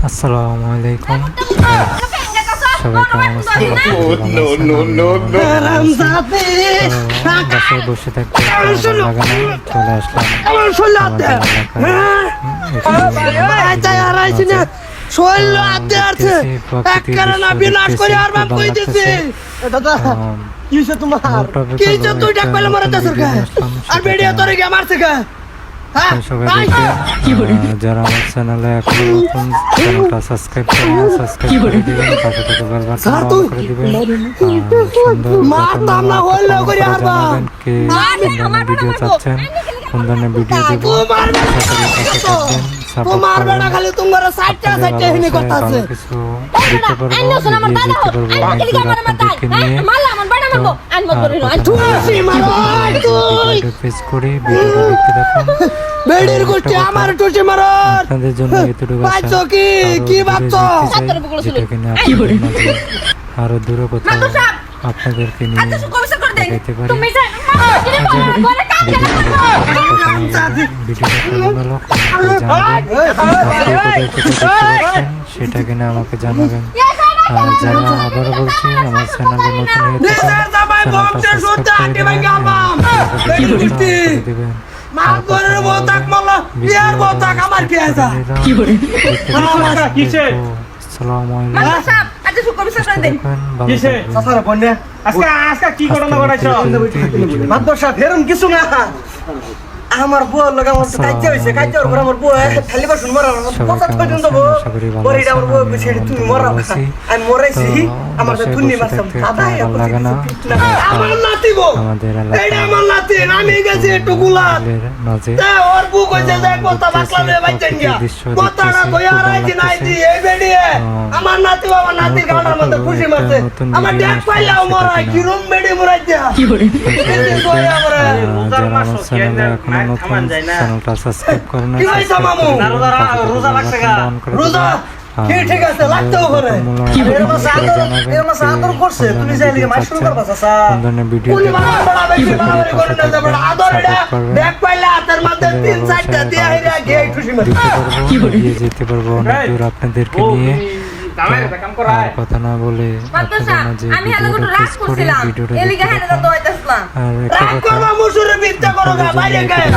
আসসালামু আলাইকুম। সবাই কেমন আছেন? বাসায় বসে থাকতে ভালো লাগে না। চলে আসলাম। আছে এক কারণ করে আর বাপ কই দিছি দাদা কি তোমার কি তুই ডাক পেলে মরে দেশের কা আর ভিডিও তোরে কে মারছে কা? হ্যাঁ সবাইকে যারা আমার চ্যানেলে এখনও নতুন চ্যানেলটা সাবস্ক্রাইব করে সাবস্ক্রাইব করে দিবেন পাশে থেকে বেল বাটন অন করে দিবেন। সুন্দর জানাবেন কে কোন ধরনের ভিডিও চাচ্ছেন কোন ধরনের ভিডিও দেব সাপোর্ট করবেন ভালো কিছু দিতে পারব এগিয়ে যেতে পারব অনেক দূর আপনাদেরকে নিয়ে। তুই মারো তুই ফেস করে ভিডিওটা দেখতে থাকুন বেড়ির গোষ্ঠী আমার টুসি মারো আপনাদের জন্য এতটুকু আশা। কি? আরও কি? দূরে ভাবছ? আরও কোথাও আপনাদেরকে নিয়ে পারি। পাচ্ছেন সেটা কিনা আমাকে জানাবেন আর যারা আবারও বলছি আমার চ্যানেলে নতুন হয়ে থাকেন কি ঘটনা ঘটাইছ? কিছু না। আমার বউ লগা আমার কাইতে হইছে ওর পরে আমার বউ খালি বাসন মরা আমার পচা থই দিন দেবো পরে আমার বউ ছেড়ে তুমি মরা আমি মরাইছি আমার তো তুন্নি মারছাম দাদা না? আমার নাতি বউ আমাদের এইটা আমার নাতি আমি গেছি একটু গুলাত। তা ওর বউ কইছে যে কথা বাকলা লয়ে বাইতেন গিয়া কথাটা কইয়া রাইছি নাই দি এই বেডিয়ে আমার নাতি বাবা নাতির গাড়ার মধ্যে খুশি মারছে। আমার ডেক পাইলাও মরাই কি রুম বেডি মরাই দিয়া কি বলে কইয়া মরে যারা আমার চ্যানেলে এখনও নতুন চ্যানেলটা সাবস্ক্রাইব করে না subscribe করে ঠিক আছে, লাগতেও পারে। এর আদর- এর মাসে আদর করছে, তুমি চাইলে কি শুরু করবা, চাচা? বেশি করে না, যে আদর এটা, ডেক পাইলে হাতের মধ্যে তিন চারটা দিয়ে হেরা গিয়ে খুশি মারছে। এগিয়ে যেতে পারব অনেক দূর আপনাদেরকে নিয়ে। আর কথা না বলে আমি হেলে ভিডিওটা রাগ করে করছিলাম। ভিডিওটা দেখতে আর একটা কথা করবা, মুসুরে বিদ্যা করো গা, বাইরে গায়ে।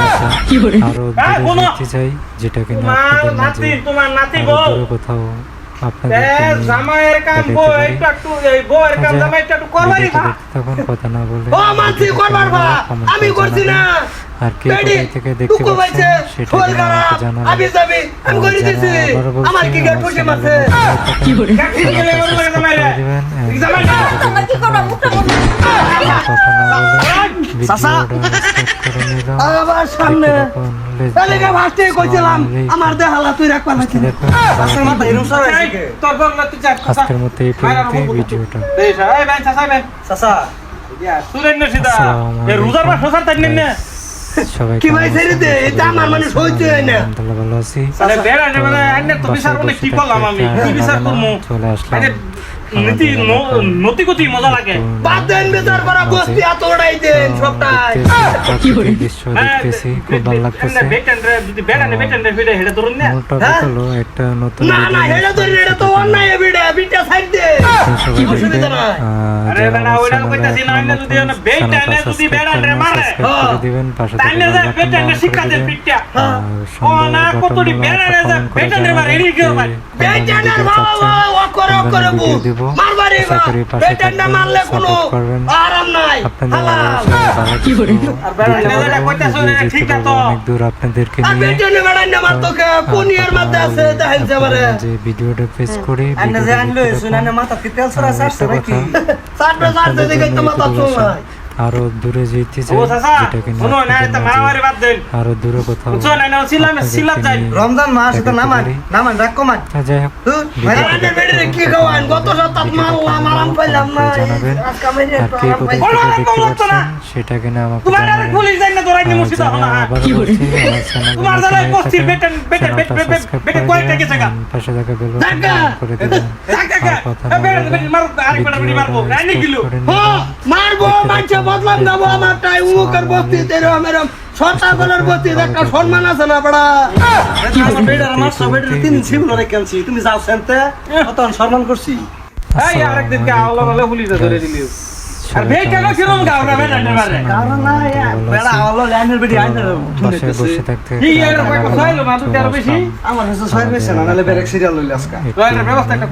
আরও হ্যাঁ, দূরে চাই যেটা কিনা আপনাদের মাঝে কোথাও জামাইয়ের কাম একটু একটু এই বউয়ের কাম আচ্ছা, জামাই একটু একটু করবারই ভিডিওটা দেখতে কথা না বলে ও মানছি করবার বা, আমি করছি না আর কে কোথায় থেকে দেখতে পাচ্ছেন সেটা আমাকে জানাবেন আবি যাবি, আমি করে দিছি। আমার কি হয়ে। কি করবা মুখটা বন্ধ কথা না বলে। আবার সামনে. এলাকা ভাসতে কইছিলাম আমার দেহালা তুই রাখবা নাকি? দেখুন, ভালো এই, তোর বল না তুই যা আজকের মতো এই পর্যন্ত ভিডিওটা। এই ভাই চাচা ভাই চাচা সুরেন্দ্র আসসালামু এই রোজার বা শোষার তাই না। সবাই কি ভাই ছেড়ে দে, এটা আমার মানুষ হইতে হয় না। আলহামদুলিল্লাহ ভালো আছি। আরে বেড়া রে মানে আন্নে তো বিচার করলে কি করলাম আমি? কি বিচার করব? চলে আসলাম। নীতি নতি গতি মজা লাগে। বাদ দেন বেচার করা বস্তি এত ওড়াই দেন সবটাই। দেখতেছি, দৃশ্য দেখতেছি খুব ভালো লাগতেছে। যদি বেড়া নে বেটেন রে হেডে ধরুন না। মূল হলো একটা নতুন না না হেডা ধরে এটা তো অন্যায় বিড়া বিটা সাইড দে অসুবিধা আরে বেটা, ওইটা কইতাছি না, এখনও যদি অন্য বেইটা যদি সাবস্ক্রাইব রে মারে। করে দিবেন পাশে থেকে তাইনে বেল যা বাটন বেটেন রে শিক্ষা করে দে পিটটা ও না বাটন কতটি গুলো বেড়া আপনাদেরকে যে ভিডিওটা ফেস করে আন্না যে আনলো শুনানে মাথা আরও দূরে যেতে চাই যেটা কিনা আরও দূরে কোথাও রমজান মাস তো নামান নামান রাখ কমান। যাই হোক জানাবেন। আজকে আর কে কোথায় দেখতে পাচ্ছেন সেটা কিনা আমাকে জানাবেন। বলছি, আমার চ্যানেলটা পাশে থাকা বেল করে দিবেন। আর কথা না মারবো। মারবো মানছে বদলাম দেবো আমার টাই উমুকের বস্তি তেরো মেরম সকালের প্রতি একটা সম্মান আছে না বড়া? আমার বেটার তিন ছিল রেখে আনছি। তুমি যাও সেনতে কত সম্মান করছি। এই আরেকদিন কে বলে পুলিশে ধরে দিলি। আর বে কেন কিরম মারে না বেড়া বসে থাকতে কি এর না বেশি। আমার কাছে না সিরিয়াল ব্যবস্থা একটা